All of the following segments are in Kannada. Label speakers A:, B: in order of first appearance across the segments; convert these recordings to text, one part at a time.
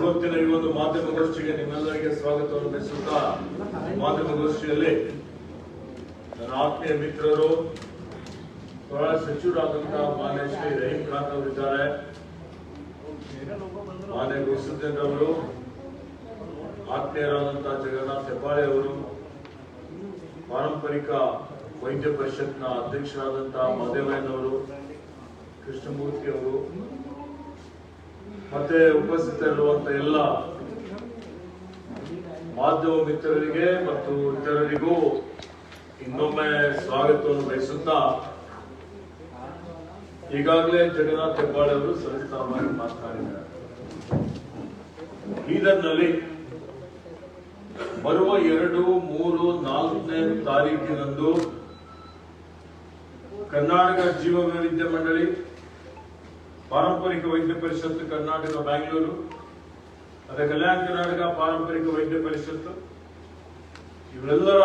A: ಇವತ್ತಿನ ಈ ಒಂದು ಮಾಧ್ಯಮಗೋಷ್ಠಿಗೆ ನಿಮ್ಮೆಲ್ಲರಿಗೆ ಸ್ವಾಗತವನ್ನು ಬಯಸುತ್ತಾ ಮಾಧ್ಯಮಗೋಷ್ಠಿಯಲ್ಲಿ ನನ್ನ ಆತ್ಮೀಯ ಮಿತ್ರರು ಸಚಿವರಾದಂತಹ ಮಾನ್ಯ ಶ್ರೀ ರಹೀಂ ಅವರಿದ್ದಾರೆ. ಮಾನ್ಯ ಗುರುಸುದ್ದೇನ್ ಅವರು ಆತ್ಮೀಯರಾದಂತಹ ಜಗನ್ನಾಥ್ ಹೆಬ್ಬಾಳೆ ಅವರು, ಪಾರಂಪರಿಕ ವೈದ್ಯ ಪರಿಷತ್ನ ಅಧ್ಯಕ್ಷರಾದಂತಹ ಮಹದೇವಯ್ಯನವರು ಕೃಷ್ಣಮೂರ್ತಿ ಅವರು ಮತ್ತೆ ಉಪಸ್ಥಿತರಿರುವಂತ ಎಲ್ಲ ಮಾಧ್ಯಮ ಮಿತ್ರರಿಗೆ ಮತ್ತು ಇತರರಿಗೂ ಇನ್ನೊಮ್ಮೆ ಸ್ವಾಗತವನ್ನು ಬಯಸುತ್ತಾ ಈಗಾಗಲೇ ಜಗನ್ನಾಥ್ ಹೆಬ್ಬಾಳೆ ಅವರು ಸವಿಸ್ತಾರವಾಗಿ ಮಾತನಾಡಿದ್ದಾರೆ. ಬೀದರ್ನಲ್ಲಿ ಬರುವ ಎರಡು, ಮೂರು, ನಾಲ್ಕನೇ ತಾರೀಕಿನಂದು ಕರ್ನಾಟಕ ಜೀವ ವೈವಿಧ್ಯ ಮಂಡಳಿ ಪಾರಂಪರಿಕ ವೈದ್ಯ ಪರಿಷತ್ತು ಕರ್ನಾಟಕ, ಬ್ಯಾಂಗ್ಳೂರು, ಅದೇ ಕಲ್ಯಾಣ ಕರ್ನಾಟಕ ಪಾರಂಪರಿಕ ವೈದ್ಯ ಪರಿಷತ್ತು. ಇವರೆಲ್ಲರ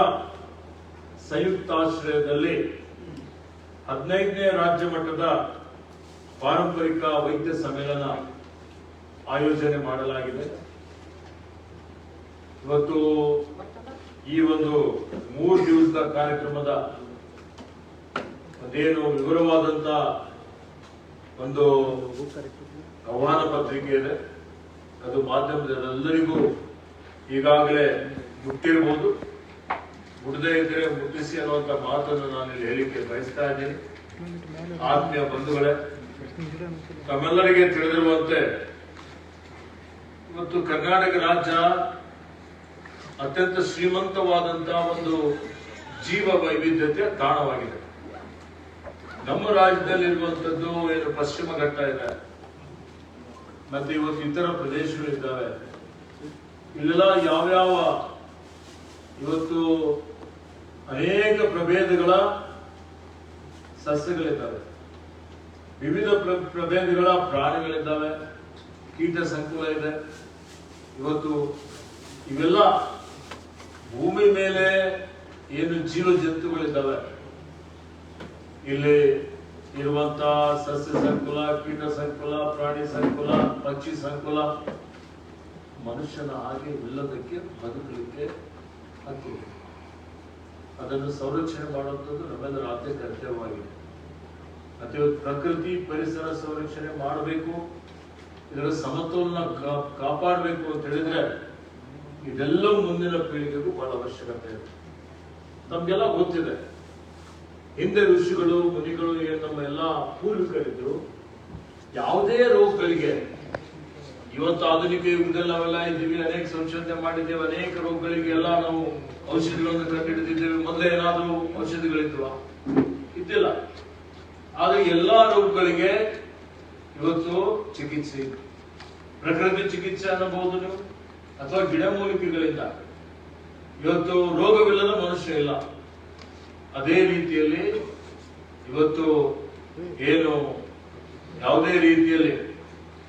A: ಸಂಯುಕ್ತಾಶ್ರಯದಲ್ಲಿ ಹದಿನೈದನೇ ರಾಜ್ಯ ಮಟ್ಟದ ಪಾರಂಪರಿಕ ವೈದ್ಯ ಸಮ್ಮೇಳನ ಆಯೋಜನೆ ಮಾಡಲಾಗಿದೆ. ಇವತ್ತು ಈ ಒಂದು ಮೂರು ದಿವಸದ ಕಾರ್ಯಕ್ರಮದ ಅದೇನು ವಿವರವಾದಂತ ಒಂದು ಆಹ್ವಾನ ಪತ್ರಿಕೆ ಇದೆ ಅದು ಮಾಧ್ಯಮದಲ್ಲರಿಗೂ ಈಗಾಗಲೇ ಮುಟ್ಟಿರ್ಬೋದು. ಮುಟ್ಟದೇ ಇದ್ರೆ ಮುಟ್ಟಿಸಿ ಅನ್ನುವಂತ ಮಾತನ್ನು ನಾನು ಇಲ್ಲಿ ಹೇಳಿಕೆ ಬಯಸ್ತಾ ಇದ್ದೀನಿ. ಆತ್ಮೀಯ ಬಂಧುಗಳೇ, ತಮ್ಮೆಲ್ಲರಿಗೆ ತಿಳಿದಿರುವಂತೆ ಇವತ್ತು ಕರ್ನಾಟಕ ರಾಜ್ಯ ಅತ್ಯಂತ ಶ್ರೀಮಂತವಾದಂತಹ ಒಂದು ಜೀವ ವೈವಿಧ್ಯತೆ ತಾಣವಾಗಿದೆ. ನಮ್ಮ ರಾಜ್ಯದಲ್ಲಿರುವಂತದ್ದು ಏನು ಪಶ್ಚಿಮ ಘಟ್ಟ ಇದೆ. ಮತ್ತೆ ಇವತ್ತು ಇತರ ಪ್ರದೇಶಗಳಿದ್ದಾವೆ ಇಲ್ಲೆಲ್ಲ ಯಾವ್ಯಾವ ಇವತ್ತು ಅನೇಕ ಪ್ರಭೇದಗಳ ಸಸ್ಯಗಳಿದ್ದಾವೆ. ವಿವಿಧ ಪ್ರ- ಪ್ರಭೇದಗಳ ಪ್ರಾಣಿಗಳಿದ್ದಾವೆ. ಕೀಟ ಸಂಕುಲ ಇದೆ. ಇವತ್ತು ಇವೆಲ್ಲ ಭೂಮಿ ಮೇಲೆ ಏನು ಜೀವ ಜಂತುಗಳಿದ್ದಾವೆ ಇಲ್ಲಿ ಇರುವಂತ ಸಸ್ಯ ಸಂಕುಲ, ಕೀಟ ಸಂಕುಲ, ಪ್ರಾಣಿ ಸಂಕುಲ, ಪಕ್ಷಿ ಸಂಕುಲ, ಮನುಷ್ಯನ ಹಾಗೆ ಇಲ್ಲದಕ್ಕೆ ಬದುಕಲಿಕ್ಕೆ ಹಕ್ಕಿದೆ ಅದನ್ನು ಸಂರಕ್ಷಣೆ ಮಾಡುವಂಥದ್ದು ನಮ್ಮೆಲ್ಲರ ಆದ್ಯ ಕರ್ತವ್ಯವಾಗಿದೆ. ಮತ್ತೆ ಪ್ರಕೃತಿ ಪರಿಸರ ಸಂರಕ್ಷಣೆ ಮಾಡಬೇಕು. ಇದರ ಸಮತೋಲನ ಕಾಪಾಡಬೇಕು ಅಂತ ಹೇಳಿದ್ರೆ ಇದೆಲ್ಲವೂ ಮುಂದಿನ ಪೀಳಿಗೆಗೂ ಬಹಳ ಅವಶ್ಯಕತೆ ಇದೆ. ನಮ್ಗೆಲ್ಲ ಗೊತ್ತಿದೆ. ಹಿಂದೆ ಋಷಿಗಳು, ಮುನಿಗಳು ನಮ್ಮ ಎಲ್ಲ ಪೂರ್ವಿಕರಿದ್ರು. ಯಾವುದೇ ರೋಗಗಳಿಗೆ. ಇವತ್ತು ಆಧುನಿಕ ಯುಗದಲ್ಲಿ ನಾವೆಲ್ಲ ಇದ್ದೀವಿ, ಅನೇಕ ಸಂಶೋಧನೆ ಮಾಡಿದ್ದೇವೆ, ಅನೇಕ ರೋಗಗಳಿಗೆ ಎಲ್ಲ ನಾವು ಔಷಧಿಗಳನ್ನು ಕಂಡುಹಿಡಿದಿದ್ದೇವೆ. ಮೊದಲೇ ಏನಾದರೂ ಔಷಧಿಗಳಿದ್ವಾ? ಇದ್ದಿಲ್ಲ. ಆದ್ರೆ ಎಲ್ಲಾ ರೋಗಗಳಿಗೆ ಇವತ್ತು ಚಿಕಿತ್ಸೆ ಪ್ರಕೃತಿ ಚಿಕಿತ್ಸೆ ಅನ್ನಬಹುದು ನೀವು, ಅಥವಾ ಗಿಡಮೂಲಿಕೆಗಳಿಂದ. ಇವತ್ತು ರೋಗವಿಲ್ಲದ ಮನುಷ್ಯ ಇಲ್ಲ. ಅದೇ ರೀತಿಯಲ್ಲಿ ಇವತ್ತು ಏನು ಯಾವುದೇ ರೀತಿಯಲ್ಲಿ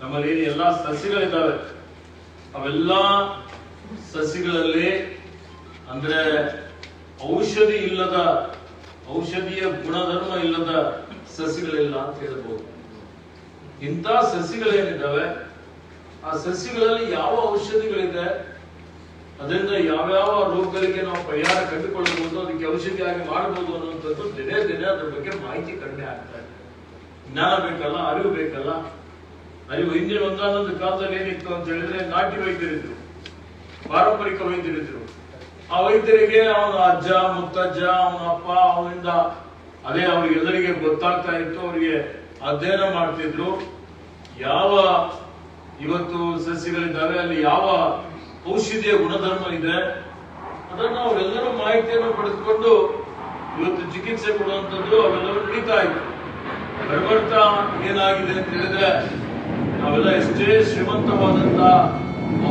A: ನಮ್ಮಲ್ಲಿ ಏನು ಸಸಿಗಳಿದ್ದಾವೆ. ಅವೆಲ್ಲ ಸಸಿಗಳಲ್ಲಿ ಅಂದ್ರೆ ಔಷಧಿ ಇಲ್ಲದ, ಔಷಧಿಯ ಗುಣಧರ್ಮ ಇಲ್ಲದ ಸಸಿಗಳಿಲ್ಲ ಅಂತ ಹೇಳ್ಬೋದು. ಇಂಥ ಸಸಿಗಳೇನಿದ್ದಾವೆ, ಆ ಸಸಿಗಳಲ್ಲಿ ಯಾವ ಔಷಧಿಗಳಿದೆ? ಅದರಿಂದ ಯಾವ್ಯಾವ ರೋಗಗಳಿಗೆ ನಾವು ಪರಿಹಾರ ಕಂಡುಕೊಳ್ಳಬಹುದು, ಅದಕ್ಕೆ ಔಷಧಿಯಾಗಿ ಮಾಡಬಹುದು ಅನ್ನುವಂಥದ್ದು ದಿನೇ ದಿನೇ ಅದ್ರ ಬಗ್ಗೆ ಮಾಹಿತಿ ಕಡಿಮೆ ಆಗ್ತಾ ಇದೆ. ಜ್ಞಾನ ಬೇಕಲ್ಲ, ಅರಿವು ಬೇಕಲ್ಲ? ಅರಿವು ಹಿಂದಿನ ಒಂದಾನೊಂದು ಕಾಲದಲ್ಲಿ ಏನಿತ್ತು ಅಂತ ಹೇಳಿದ್ರೆ ನಾಟಿ ವೈದ್ಯರಿದ್ರು, ಪಾರಂಪರಿಕ ವೈದ್ಯರಿದ್ರು. ಆ ವೈದ್ಯರಿಗೆ ಅವನ ಅಜ್ಜ, ಮುತ್ತಜ್ಜ, ಅವನ ಅಪ್ಪ, ಅವನಿಂದ ಅದೇ ಅವ್ರಿಗೆ ಎಲ್ಲರಿಗೆ ಗೊತ್ತಾಗ್ತಾ ಇತ್ತು, ಅವರಿಗೆ ಅಧ್ಯಯನ ಮಾಡ್ತಿದ್ರು. ಯಾವ ಇವತ್ತು ಸಸ್ಯಗಳಿದ್ದಾವೆ ಅಲ್ಲಿ ಯಾವ ಔಷಧಿಯ ಗುಣಧರ್ಮ ಇದೆ, ಅದನ್ನು ಅವರೆಲ್ಲರೂ ಮಾಹಿತಿಯನ್ನು ಪಡೆದುಕೊಂಡು ಇವತ್ತು ಚಿಕಿತ್ಸೆ ಕೊಡುವಂಥದ್ದು ಅವೆಲ್ಲವೂ ನಡೀತಾ ಇತ್ತು. ಬರ್ಬರ್ತಾ ಏನಾಗಿದೆ ಅಂತ ಹೇಳಿದ್ರೆ, ನಾವೆಲ್ಲ ಎಷ್ಟೇ ಶ್ರೀಮಂತವಾದಂತ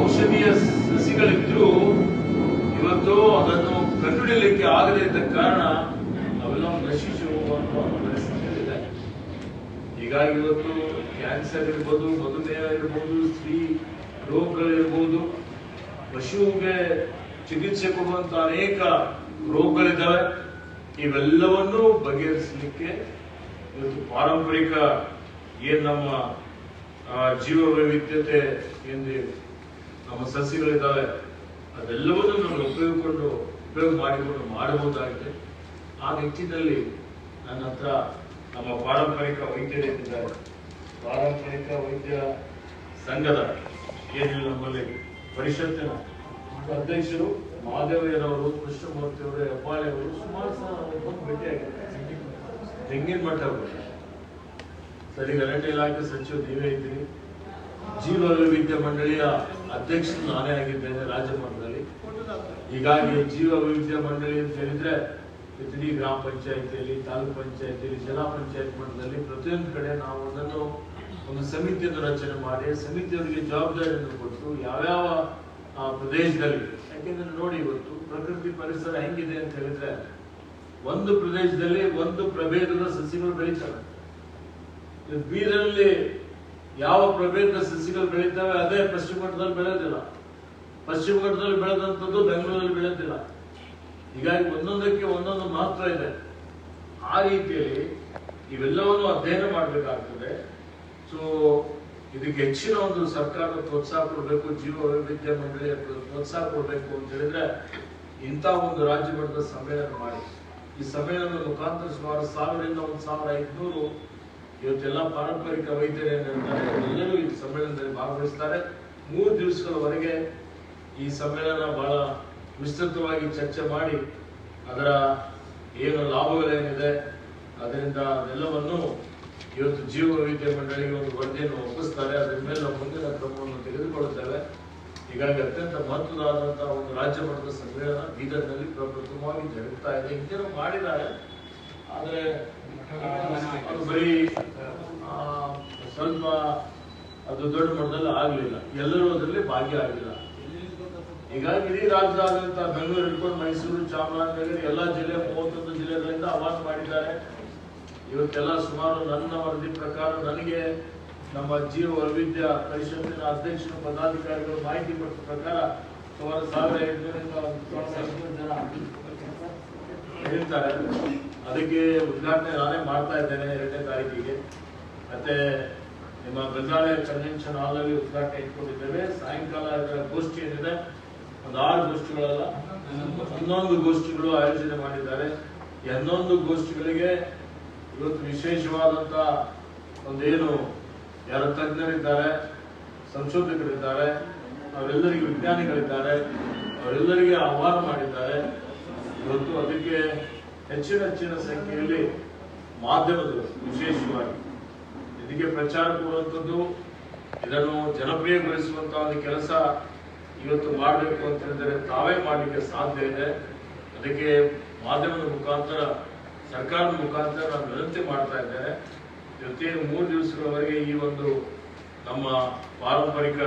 A: ಔಷಧೀಯ ಸಸಿಗಳಿದ್ರು ಇವತ್ತು ಅದನ್ನು ಕಂಡುಹಿಡಿಯಲಿಕ್ಕೆ ಆಗದೇ ಇದ್ದ ಕಾರಣ ಅವೆಲ್ಲ ನಶಿಸಿ ಹೋಗುವಂತ ಇದೆ ಹೀಗಾಗಿ ಇವತ್ತು ಕ್ಯಾನ್ಸರ್ ಇರ್ಬೋದು, ಮಧುಮೇಹ ಇರ್ಬೋದು, ಸ್ತ್ರೀ ರೋಗಗಳಿರ್ಬೋದು ಪಶುವಿಗೆ ಚಿಕಿತ್ಸೆ ಕೊಡುವಂತ ಅನೇಕ ರೋಗಗಳಿದ್ದಾವೆ. ಇವೆಲ್ಲವನ್ನೂ ಬಗೆಹರಿಸಲಿಕ್ಕೆ ಇವತ್ತು ಪಾರಂಪರಿಕ ಏನು ನಮ್ಮ ಜೀವ ವೈವಿಧ್ಯತೆ ಎಂದು ನಮ್ಮ ಸಸ್ಯಗಳಿದ್ದಾವೆ ಅದೆಲ್ಲವನ್ನೂ ನಾವು ಉಪಯೋಗಕೊಂಡು, ಉಪಯೋಗ ಮಾಡಿಕೊಂಡು ಮಾಡಬಹುದಾಗಿದೆ. ಆ ನಿಟ್ಟಿನಲ್ಲಿ ನನ್ನ ಹತ್ರ ನಮ್ಮ ಪಾರಂಪರಿಕ ವೈದ್ಯರಿದ್ದಾರೆ ಪಾರಂಪರಿಕ ವೈದ್ಯ ಸಂಘದ ಏನು ನಮ್ಮಲ್ಲಿ. ಪರಿಷತ್ತಿನ ಅಧ್ಯಕ್ಷರು ಮಹಾದೇವಯ್ಯರವರು ಕೃಷ್ಣಮೂರ್ತಿಯವರು ಹೆಬ್ಬಾಳೆಯವರು ಹೆಬ್ಬಾಳೆ ಸುಮಾರು ನಾವು ಬಂದು ಭೇಟಿಯಾಗಿದ್ದಾರೆ. ತೆಂಗಿನ ಮಠ ಸರಿ, ಗಲಾಟೆ ಇಲಾಖೆ ಸಚಿವ ನೀವೇ ಇದ್ದೀರಿ. ಜೀವ ವೈವಿಧ್ಯ ಮಂಡಳಿಯ ಅಧ್ಯಕ್ಷರು ನಾನೇ ಆಗಿದ್ದೇನೆ ರಾಜ್ಯ ಮಟ್ಟದಲ್ಲಿ ಹೀಗಾಗಿ ಜೀವ ವೈವಿಧ್ಯ ಮಂಡಳಿ ಅಂತ ಹೇಳಿದ್ರೆ ಇಡೀ ಗ್ರಾಮ ಪಂಚಾಯತಿಯಲ್ಲಿ, ತಾಲೂಕ್ ಪಂಚಾಯತಿಯಲ್ಲಿ, ಜಿಲ್ಲಾ ಪಂಚಾಯತ್ ಮಟ್ಟದಲ್ಲಿ ಪ್ರತಿಯೊಂದು ಕಡೆ ನಾವು ಅದನ್ನು ಒಂದು ಸಮಿತಿಯನ್ನು ರಚನೆ ಮಾಡಿ ಸಮಿತಿಯವರಿಗೆ ಜವಾಬ್ದಾರಿಯನ್ನು ಕೊಟ್ಟು ಯಾವ್ಯಾವ ಪ್ರದೇಶದಲ್ಲಿ, ಯಾಕೆಂದ್ರೆ ನೋಡಿ ಇವತ್ತು ಪ್ರಕೃತಿ ಪರಿಸರ ಹೆಂಗಿದೆ ಅಂತ ಹೇಳಿದ್ರೆ, ಒಂದು ಪ್ರದೇಶದಲ್ಲಿ ಒಂದು ಪ್ರಭೇದದ ಸಸಿಗಳು ಬೆಳೀತವೆ. ಬೀದರಲ್ಲಿ ಯಾವ ಪ್ರಭೇದದ ಸಸಿಗಳು ಬೆಳೀತವೆ, ಅದೇ ಪಶ್ಚಿಮ ಘಟ್ಟದಲ್ಲಿ ಬೆಳೆಯೋದಿಲ್ಲ ಪಶ್ಚಿಮ ಘಟ್ಟದಲ್ಲಿ ಬೆಳೆದಂಥದ್ದು ಬೆಂಗಳೂರಲ್ಲಿ ಬೆಳೆದಿಲ್ಲ. ಹೀಗಾಗಿ ಒಂದೊಂದಕ್ಕೆ ಒಂದೊಂದು ಮಹತ್ವ ಇದೆ. ಆ ರೀತಿಯಲ್ಲಿ ಇವೆಲ್ಲವನ್ನು ಅಧ್ಯಯನ ಮಾಡಬೇಕಾಗ್ತದೆ. ಸೊ ಇದಕ್ಕೆ ಹೆಚ್ಚಿನ ಒಂದು ಸರ್ಕಾರದ ಪ್ರೋತ್ಸಾಹ ಕೊಡಬೇಕು, ಜೀವ ವೈವಿಧ್ಯ ಮಂಡಳಿಯ ಪ್ರೋತ್ಸಾಹ ಕೊಡಬೇಕು ಅಂತ ಹೇಳಿದ್ರೆ ಇಂಥ ಒಂದು ರಾಜ್ಯ ಮಟ್ಟದ ಸಮ್ಮೇಳನ ಮಾಡಿ. ಈ ಸಮ್ಮೇಳನದ ಮುಖಾಂತರ ಸುಮಾರು ಸಾವಿರದಿಂದ ಒಂದು ಸಾವಿರ ಐದುನೂರು ಇವತ್ತೆಲ್ಲ ಪಾರಂಪರಿಕ ವೈದ್ಯರು ಏನಿರ್ತಾರೆ ಎಲ್ಲರೂ ಈ ಸಮ್ಮೇಳನದಲ್ಲಿ ಭಾಗವಹಿಸ್ತಾರೆ. ಮೂರು ದಿವಸಗಳವರೆಗೆ ಈ ಸಮ್ಮೇಳನ ಬಹಳ ವಿಸ್ತೃತವಾಗಿ ಚರ್ಚೆ ಮಾಡಿ ಅದರ ಏನು ಲಾಭಗಳೇನಿದೆ, ಅದರಿಂದ ಅದೆಲ್ಲವನ್ನು ಇವತ್ತು ಜೀವ ವೈದ್ಯ ಮಂಡಳಿಗೆ ಒಂದು ವರದಿಯನ್ನು ಒಪ್ಪಿಸ್ತಾರೆ, ಅದರ ಮೇಲೆ ಮುಂದಿನ ಕ್ರಮವನ್ನು ತೆಗೆದುಕೊಳ್ಳುತ್ತೇವೆ. ಹೀಗಾಗಿ ಅತ್ಯಂತ ಮಹತ್ವದಾದಂತಹ ಒಂದು ರಾಜ್ಯ ಮಟ್ಟದ ಸಮ್ಮೇಳನ ಬೀದರ್ನಲ್ಲಿ ಪ್ರಪ್ರಥಮವಾಗಿ ಜರುಗ್ತಾ ಇದೆ. ಹಿಂದೆ ಮಾಡಿದ್ದಾರೆ, ಆದರೆ ಅದು ಬರೀ ಸ್ವಲ್ಪ ಅದು ದೊಡ್ಡ ಮಟ್ಟದಲ್ಲಿ ಆಗಲಿಲ್ಲ. ಎಲ್ಲರೂ ಅದರಲ್ಲಿ ಭಾಗಿಯಾಗಿಲ್ಲ ಹೀಗಾಗಿ ಇಡೀ ರಾಜ್ಯದಾದ್ಯಂತ ಬೆಂಗಳೂರು ಹಿಡ್ಕೊಂಡು ಮೈಸೂರು, ಚಾಮರಾಜನಗರ, ಎಲ್ಲ ಜಿಲ್ಲೆ, ಮೂವತ್ತೊಂದು ಜಿಲ್ಲೆಗಳಿಂದ ಅವಾಸ್ ಮಾಡಿದ್ದಾರೆ. ಇವತ್ತೆಲ್ಲ ಸುಮಾರು ನನ್ನ ವರದಿ ಪ್ರಕಾರ ನನಗೆ ನಮ್ಮ ಜೀವ ವೈವಿಧ್ಯ ಪರಿಷತ್ತಿನ ಅಧ್ಯಕ್ಷರು, ಪದಾಧಿಕಾರಿಗಳು ಮಾಹಿತಿ ಕೊಟ್ಟ ಪ್ರಕಾರ ಸುಮಾರು ಎಂಟುನೂರಿಂದ ಸಾವಿರದ ಐನೂರು ಜನ ಹೇಳ್ತಾರೆ ಅದಕ್ಕೆ ಉದ್ಘಾಟನೆ ನಾನೇ ಮಾಡ್ತಾ ಇದ್ದೇನೆ ಎರಡನೇ ತಾರೀಕಿಗೆ. ಮತ್ತೆ ನಿಮ್ಮ ಮೃಗಾಲಯ ಕನ್ವೆನ್ಷನ್ ಹಾಲ್ ಅಲ್ಲಿ ಉದ್ಘಾಟನೆ ಇಟ್ಕೊಂಡಿದ್ದೇವೆ. ಸಾಯಂಕಾಲ ಇದರ ಗೋಷ್ಠಿ ಏನಿದೆ, ಒಂದು ಆರು ಗೋಷ್ಠಿಗಳಲ್ಲ, ಹನ್ನೊಂದು ಗೋಷ್ಠಿಗಳು ಆಯೋಜನೆ ಮಾಡಿದ್ದಾರೆ. ಈ ಹನ್ನೊಂದು ಗೋಷ್ಠಿಗಳಿಗೆ ಇವತ್ತು ವಿಶೇಷವಾದಂತ ಒಂದೇನು ಯಾರು ತಜ್ಞರಿದ್ದಾರೆ, ಸಂಶೋಧಕರಿದ್ದಾರೆ, ಅವರೆಲ್ಲರಿಗೆ ವಿಜ್ಞಾನಿಗಳಿದ್ದಾರೆ, ಅವರೆಲ್ಲರಿಗೆ ಆಹ್ವಾನ ಮಾಡಿದ್ದಾರೆ. ಇವತ್ತು ಅದಕ್ಕೆ ಹೆಚ್ಚಿನ ಹೆಚ್ಚಿನ ಸಂಖ್ಯೆಯಲ್ಲಿ ಮಾಧ್ಯಮಗಳು ವಿಶೇಷವಾಗಿ ಇದಕ್ಕೆ ಪ್ರಚಾರ ಕೊಡುವಂಥದ್ದು, ಇದನ್ನು ಜನಪ್ರಿಯಗೊಳಿಸುವಂತ ಒಂದು ಕೆಲಸ ಇವತ್ತು ಮಾಡಬೇಕು ಅಂತ ಹೇಳಿದರೆ ತಾವೇ ಮಾಡಲಿಕ್ಕೆ ಸಾಧ್ಯ ಇದೆ. ಅದಕ್ಕೆ ಮಾಧ್ಯಮದ ಮುಖಾಂತರ ಸರ್ಕಾರದ ಮುಖಾಂತರ ವಿನಂತಿ ಮಾಡ್ತಾ ಇದ್ದೇನೆ. ಇವತ್ತೇನು ಮೂರು ದಿವಸಗಳವರೆಗೆ ಈ ಒಂದು ನಮ್ಮ ಪಾರಂಪರಿಕ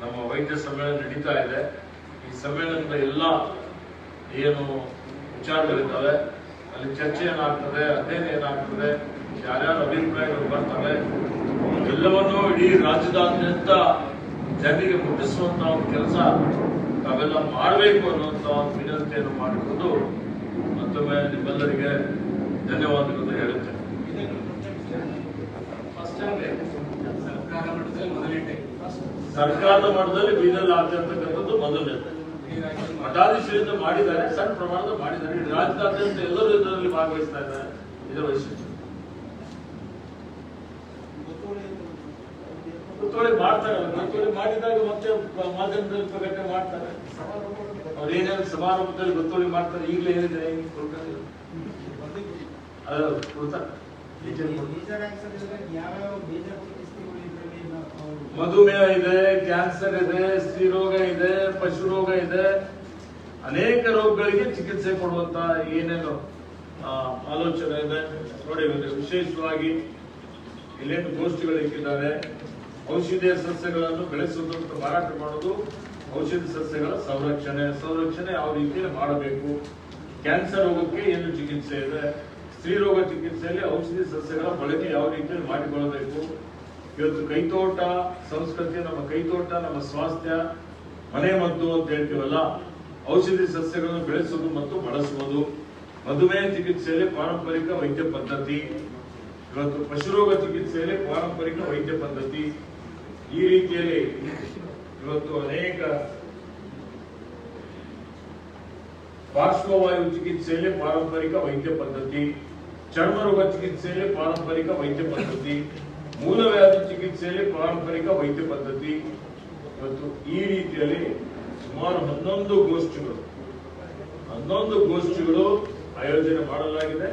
A: ನಮ್ಮ ವೈದ್ಯ ಸಮ್ಮೇಳನ ನಡೀತಾ ಇದೆ. ಈ ಸಮ್ಮೇಳನದ ಎಲ್ಲ ಏನು ವಿಚಾರಗಳಿದ್ದಾವೆ, ಅಲ್ಲಿ ಚರ್ಚೆ ಏನಾಗ್ತದೆ, ಅಧ್ಯಯನ ಏನಾಗ್ತದೆ, ಯಾರ್ಯಾರ ಅಭಿಪ್ರಾಯಗಳು ಬರ್ತವೆ, ಎಲ್ಲವನ್ನೂ ಇಡೀ ರಾಜ್ಯದಾದ್ಯಂತ ಜನರಿಗೆ ಮುಟ್ಟಿಸುವಂತಹ ಒಂದು ಕೆಲಸ ತಾವೆಲ್ಲ ಮಾಡಬೇಕು ಅನ್ನುವಂತ ಒಂದು ವಿನಂತಿಯನ್ನು ಮಾಡಿಕೊಂಡು ನಿಮ್ಮೆಲ್ಲರಿಗೆ ಧನ್ಯವಾದಗಳನ್ನು
B: ಹೇಳುತ್ತೆ.
A: ಸರ್ಕಾರದ ಮಟ್ಟದಲ್ಲಿ ಬೀದರ್ ಆಗ್ತಿರ್ತಕ್ಕಂಥದ್ದು ಮೊದಲನೇ ಮಠಾಧೀಶರಿಂದ ಮಾಡಿದ್ದಾರೆ, ಸಣ್ಣ ಪ್ರಮಾಣದ ಮಾಡಿದ್ದಾರೆ. ರಾಜ್ಯದಾದ್ಯಂತ ಎಲ್ಲರೂ ಇದರಲ್ಲಿ ಭಾಗವಹಿಸ್ತಾ ಇದ್ದಾರೆ. ಇದರ ವೈಶಿಷ್ಟ್ಯ. ಗೊತ್ತುವಳಿ ಮಾಡ್ತಾರೆ. ಗೊತ್ತುವಳಿ ಮಾಡಿದಾಗ ಮತ್ತೆ ಮಾಧ್ಯಮದಲ್ಲಿ ಪ್ರಕಟಣೆ ಮಾಡ್ತಾರೆ. ಅವ್ರು ಏನೇನು ಸಮಾರಂಭದಲ್ಲಿ ಗೊತ್ತೋಳಿ ಮಾಡ್ತಾರೆ. ಈಗಲೇ ಕೊಡ್ತಾರೆ. ಮಧುಮೇಹ ಇದೆ ಕ್ಯಾನ್ಸರ್ ಇದೆ, ಸ್ತ್ರೀರೋಗ ಇದೆ ಪಶು ರೋಗ ಇದೆ. ಅನೇಕ ರೋಗಗಳಿಗೆ ಚಿಕಿತ್ಸೆ ಕೊಡುವಂತ ಏನೇನು ಆಲೋಚನೆ ಇದೆ. ನೋಡಿ ವಿಶೇಷವಾಗಿ ಇಲ್ಲೇನು ಗೋಷ್ಠಿಗಳು ಇಕ್ಕಿದ್ದಾರೆ ಔಷಧೀಯ ಸಸ್ಯಗಳನ್ನು ಬೆಳೆಸುವುದು ಮತ್ತು ಮಾರಾಟ ಮಾಡೋದು ಔಷಧಿ ಸಸ್ಯಗಳ ಸಂರಕ್ಷಣೆ. ಸಂರಕ್ಷಣೆ ಯಾವ ರೀತಿಯಲ್ಲಿ ಮಾಡಬೇಕು? ಕ್ಯಾನ್ಸರ್ ರೋಗಕ್ಕೆ ಏನು ಚಿಕಿತ್ಸೆ ಇದೆ? ಸ್ತ್ರೀ ರೋಗ ಚಿಕಿತ್ಸೆಯಲ್ಲಿ ಔಷಧಿ ಸಸ್ಯಗಳ ಬಳಕೆ ಯಾವ ರೀತಿಯಲ್ಲಿ ಮಾಡಿಕೊಳ್ಳಬೇಕು? ಇವತ್ತು ಕೈತೋಟ ಸಂಸ್ಕೃತಿ, ನಮ್ಮ ಕೈತೋಟ, ನಮ್ಮ ಸ್ವಾಸ್ಥ್ಯ, ಮನೆ ಮದ್ದು ಅಂತ ಹೇಳ್ತೀವಲ್ಲ ಔಷಧಿ ಸಸ್ಯಗಳನ್ನು ಬೆಳೆಸುವುದು ಮತ್ತು ಬಳಸುವುದು. ಮಧುಮೇಹ ಚಿಕಿತ್ಸೆಯಲ್ಲಿ ಪಾರಂಪರಿಕ ವೈದ್ಯ ಪದ್ಧತಿ. ಇವತ್ತು ಪಶುರೋಗ ಚಿಕಿತ್ಸೆಯಲ್ಲಿ ಪಾರಂಪರಿಕ ವೈದ್ಯ ಪದ್ಧತಿ. ಈ ರೀತಿಯಲ್ಲಿ ಇವತ್ತು ಅನೇಕ ಪಾರ್ಶ್ವವಾಯು ಚಿಕಿತ್ಸೆಯಲ್ಲಿ ಪಾರಂಪರಿಕ ವೈದ್ಯ ಪದ್ಧತಿ, ಚರ್ಮರೋಗ ಚಿಕಿತ್ಸೆಯಲ್ಲಿ ಪಾರಂಪರಿಕ ವೈದ್ಯ ಪದ್ಧತಿ, ಮೂಲವ್ಯಾಧಿ ಚಿಕಿತ್ಸೆಯಲ್ಲಿ ಪಾರಂಪರಿಕ ವೈದ್ಯ ಪದ್ಧತಿ. ಇವತ್ತು ಈ ರೀತಿಯಲ್ಲಿ ಸುಮಾರು ಹನ್ನೊಂದು ಗೋಷ್ಠಿಗಳು ಹನ್ನೊಂದು ಗೋಷ್ಠಿಗಳು ಆಯೋಜನೆ ಮಾಡಲಾಗಿದೆ.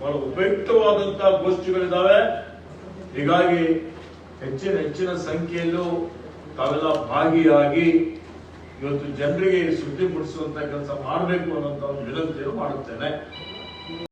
A: ಬಹಳ ಉಪಯುಕ್ತವಾದಂತಹ ಗೋಷ್ಠಿಗಳಿದ್ದಾವೆ ಹೀಗಾಗಿ ಹೆಚ್ಚಿನ ಹೆಚ್ಚಿನ ಸಂಖ್ಯೆಯಲ್ಲೂ ತಾವೆಲ್ಲ ಭಾಗಿಯಾಗಿ ಇವತ್ತು ಜನರಿಗೆ ಸುದ್ದಿ ಮುಟ್ಟಿಸುವಂತ ಕೆಲಸ ಮಾಡಬೇಕು ಅನ್ನೋಂಥ ಒಂದು ವಿನಂತಿಯನ್ನು ಮಾಡುತ್ತೇನೆ.